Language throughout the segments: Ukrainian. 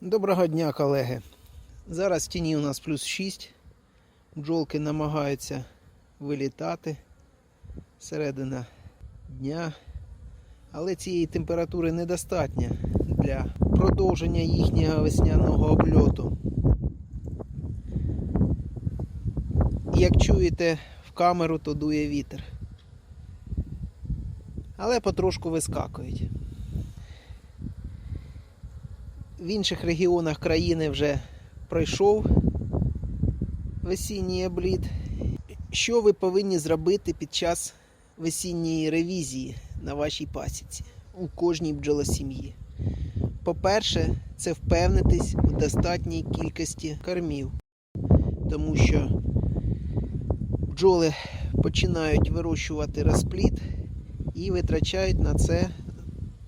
Доброго дня, колеги. Зараз в тіні у нас плюс 6. Бджолки намагаються вилітати середина дня. Але цієї температури недостатньо для продовження їхнього весняного обльоту. Як чуєте в камеру, то дує вітер. Але потрошку вискакують. В інших регіонах країни вже пройшов весінній обліт. Що ви повинні зробити під час весінньої ревізії на вашій пасіці у кожній бджолосім'ї? По-перше, це впевнитись у достатній кількості кормів, тому що бджоли починають вирощувати розплід і витрачають на це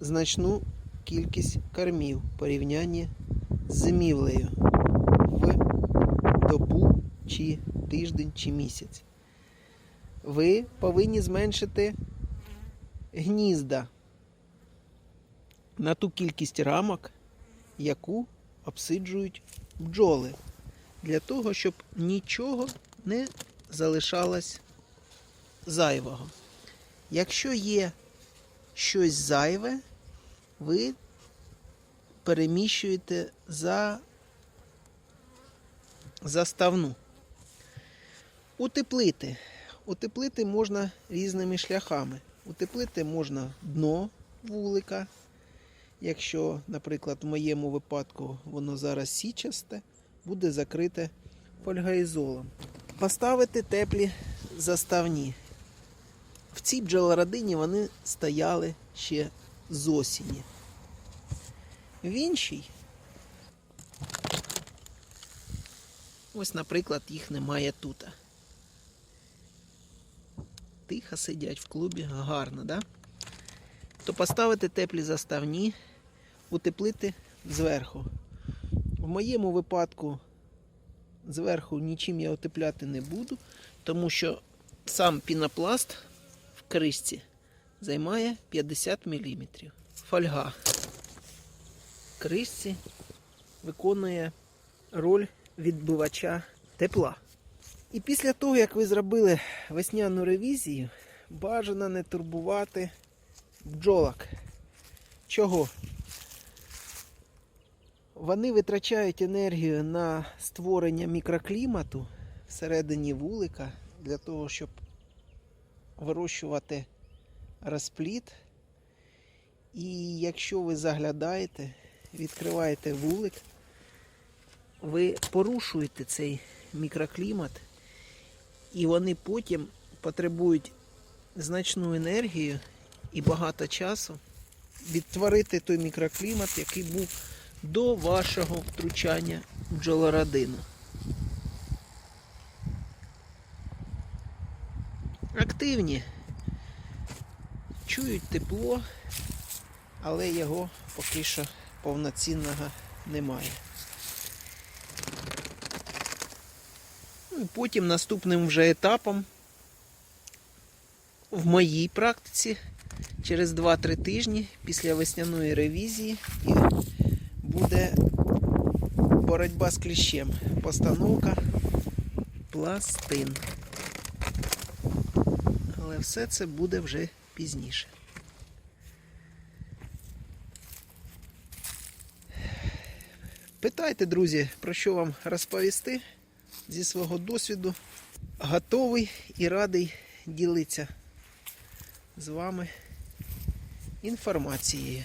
значну кількість кормів в порівнянні з зимівлею в добу чи тиждень чи місяць. Ви повинні зменшити гнізда на ту кількість рамок, яку обсиджують бджоли, для того, щоб нічого не залишалось зайвого. Якщо є щось зайве, ви переміщуєте за заставну. Утеплити. Утеплити можна різними шляхами. Утеплити можна дно вулика. Якщо, наприклад, в моєму випадку воно зараз січасте, буде закрите фольгаізолом. Поставити теплі заставні. В цій бджолородині вони стояли ще з осені. В іншій. Ось, наприклад, їх немає тут. Тихо сидять в клубі, гарно, да? То поставити теплі заставні, утеплити зверху. В моєму випадку зверху нічим я утепляти не буду, тому що сам пінопласт в кришці займає 50 мм. Фольга в кришці виконує роль відбивача тепла. І після того, як ви зробили весняну ревізію, бажано не турбувати бджолок. Чого? Вони витрачають енергію на створення мікроклімату всередині вулика для того, щоб вирощувати розплід. І якщо ви заглядаєте, відкриваєте вулик, ви порушуєте цей мікроклімат, і вони потім потребують значну енергію і багато часу відтворити той мікроклімат, який був до вашого втручання в бджолородину. Активні, чують тепло, але його поки що повноцінного немає. Ну, і потім наступним вже етапом в моїй практиці через 2-3 тижні після весняної ревізії буде боротьба з кліщем. Постановка пластин. Але все це буде вже пізніше. Питайте, друзі, про що вам розповісти зі свого досвіду. Готовий і радий ділитися з вами інформацією.